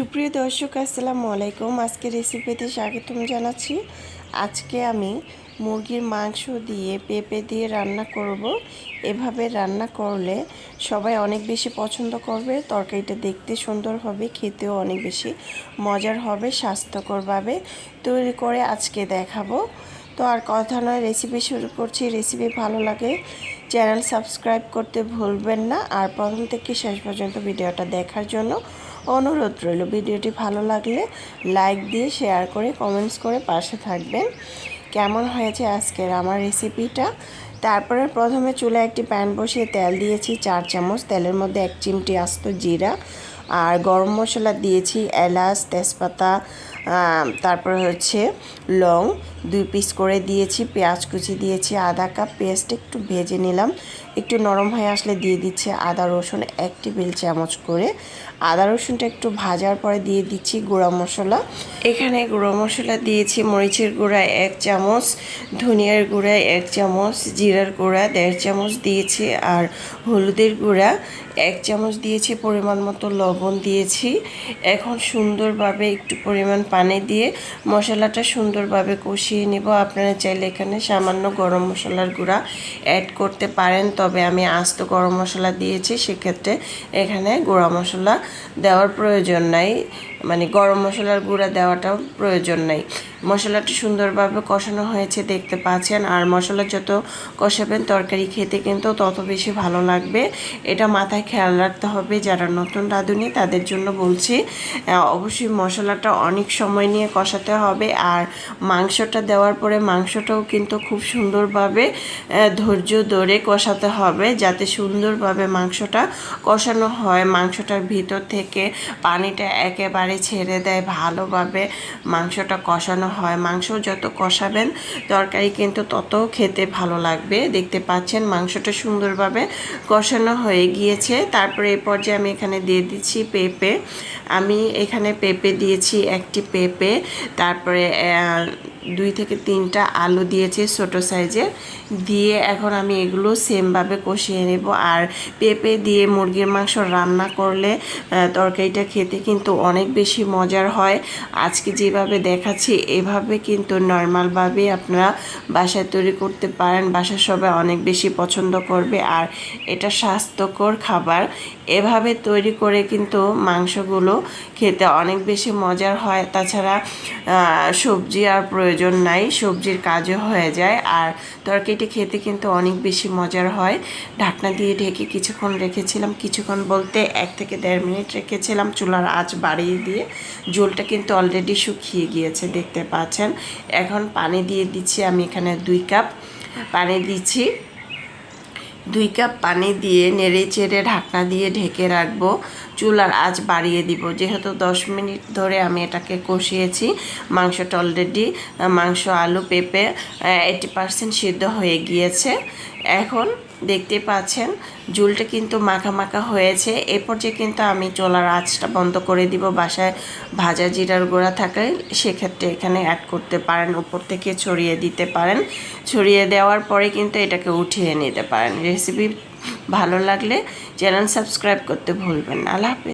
সুপ্রিয় দর্শক, আসসালামু আলাইকুম। আজকে রেসিপিতে স্বাগতম জানাচ্ছি। আজকে আমি মুরগির মাংস দিয়ে পেঁপে দিয়ে রান্না করব। এভাবে রান্না করলে সবাই অনেক বেশি পছন্দ করবে। তরকারিটা দেখতে সুন্দর হবে, খেতেও অনেক বেশি মজার হবে, স্বাস্থ্যকরভাবে তৈরি করে আজকে দেখাবো। তো আর কথা নয় রেসিপি শুরু করছি রেসিপি ভালো লাগে চ্যানেল সাবস্ক্রাইব করতে ভুলবেন না। আর প্রথম থেকে শেষ পর্যন্ত ভিডিওটা দেখার জন্য অনুরোধ রইল। ভিডিওটি ভালো লাগলে লাইক দিয়ে শেয়ার করে কমেন্টস করে পাশে থাকবেন। কেমন হয়েছে আজকের আমার রেসিপিটা তারপরে প্রথমে চুলে একটি প্যান বসিয়ে তেল দিয়েছি, চার চামচ। তেলের মধ্যে এক চিমটি আস্ত জিরা। আর গরম মশলা দিয়েছি, এলাচ, তেজপাতা তারপরে হচ্ছে লং, দুই পিস করে দিয়েছি, পেঁয়াজ কুচি দিয়েছি আধা কাপ পেঁয়াজটা একটু ভেজে নিলাম। একটু নরম হয়ে আসলে দিয়ে দিচ্ছি আদা, রসুন এক টেবিল চামচ করে। আদা, রসুনটা একটু ভাজার পরে দিয়ে দিচ্ছি গুঁড়া মশলা। এখানে গুঁড়ো মশলা দিয়েছি মরিচের গুঁড়া এক চামচ, ধনিয়ার গুঁড়া এক চামচ, জিরার গুঁড়া দেড় চামচ দিয়েছি আর হলুদের গুঁড়া এক চামচ দিয়েছি, পরিমাণ মতো লবণ দিয়েছি। এখন সুন্দরভাবে একটু পরিমাণ পানি দিয়ে মশলাটা সুন্দরভাবে কষিয়ে নেব। আপনারা চাইলে এখানে সামান্য গরম মশলার গুঁড়া অ্যাড করতে পারেন। তবে আমি আস্ত গরম মশলা দিয়েছি সেক্ষেত্রে এখানে গুঁড়া মশলা দেওয়ার প্রয়োজন নাই। মানে গরম মশলার গুঁড়া দেওয়াটাও প্রয়োজন নাই। মশলাটি সুন্দরভাবে কষানো হয়েছে দেখতে পাচ্ছেন, আর মশলা যত কষাবেন তরকারি খেতে কিন্তু তত বেশি ভালো লাগবে। এটা মাথায় খেয়াল রাখতে হবে, যারা নতুন রাঁধুনি তাদের জন্য বলছি অবশ্যই মশলাটা অনেক সময় নিয়ে কষাতে হবে, আর মাংসটা দেওয়ার পরে মাংসটাও কিন্তু খুব সুন্দরভাবে ধৈর্য ধরে কষাতে হবে, যাতে সুন্দরভাবে মাংসটা কষানো হয়। মাংসটার ভিতর থেকে পানিটা একেবারে ছেড়ে দেয়, ভালোভাবে মাংসটা কষানো হয়। মাংস যত কষাবেন, তরকারি কিন্তু তত খেতে ভালো লাগবে। দেখতে পাচ্ছেন মাংসটা সুন্দরভাবে কষানো হয়ে গিয়েছে। তারপরে এই পর্যায়ে আমি এখানে দিয়ে দিচ্ছি পেঁপে। আমি এখানে পেঁপে দিয়েছি একটি পেঁপে। তারপরে দুই থেকে তিনটা আলু দিয়েছি ছোটো সাইজের দিয়ে এখন আমি এগুলো সেমভাবে কষিয়ে নেব। আর পেঁপে দিয়ে মুরগির মাংস রান্না করলে তরকারিটা খেতে কিন্তু অনেক বেশি মজার হয়। আজকে যেভাবে দেখাচ্ছি, এভাবে কিন্তু নর্মালভাবে আপনারা বাসায় তৈরি করতে পারেন। বাসার সবাই অনেক বেশি পছন্দ করবে। আর এটা স্বাস্থ্যকর খাবার। এভাবে তৈরি করে কিন্তু মাংসগুলো খেতে অনেক বেশি মজার হয়। তাছাড়া সবজি আর প্রয়োজন নাই, সবজির কাজও হয়ে যায়। আর তরকারিটি খেতে কিন্তু অনেক বেশি মজার হয়। ঢাকনা দিয়ে ঢেকে কিছুক্ষণ রেখেছিলাম। কিছুক্ষণ বলতে এক থেকে দেড় মিনিট রেখেছিলাম চুলার আঁচ বাড়িয়ে দিয়ে। জলটা কিন্তু অলরেডি শুকিয়ে গিয়েছে, দেখতে পাচ্ছেন। এখন পানি দিয়ে দিচ্ছি আমি এখানে দুই কাপ। পানি দিচ্ছি। দুই কাপ পানি দিয়ে নেড়ে চেড়ে ঢাকনা দিয়ে ঢেকে রাখব। চুলার আজ বাড়িয়ে দিব। যেহেতু দশ মিনিট ধরে আমি এটাকে কষিয়েছি, মাংসটা অলরেডি মাংস, আলু, পেঁপে এইটি পারসেন্ট সিদ্ধ হয়ে গিয়েছে। এখন দেখতে পাচ্ছেন, জুলটা কিন্তু মাখা মাখা হয়েছে। এরপর যে কিন্তু আমি চোলার আঁচটা বন্ধ করে দিব, বাসায় ভাজা জিরার গোড়া থাকে, সেক্ষেত্রে এখানে অ্যাড করতে পারেন, উপর থেকে ছড়িয়ে দিতে পারেন। ছড়িয়ে দেওয়ার পরে কিন্তু এটাকে উঠিয়ে নিতে পারেন। রেসিপি ভালো লাগলে চ্যানেল সাবস্ক্রাইব করতে ভুলবেন না। আল্লাহ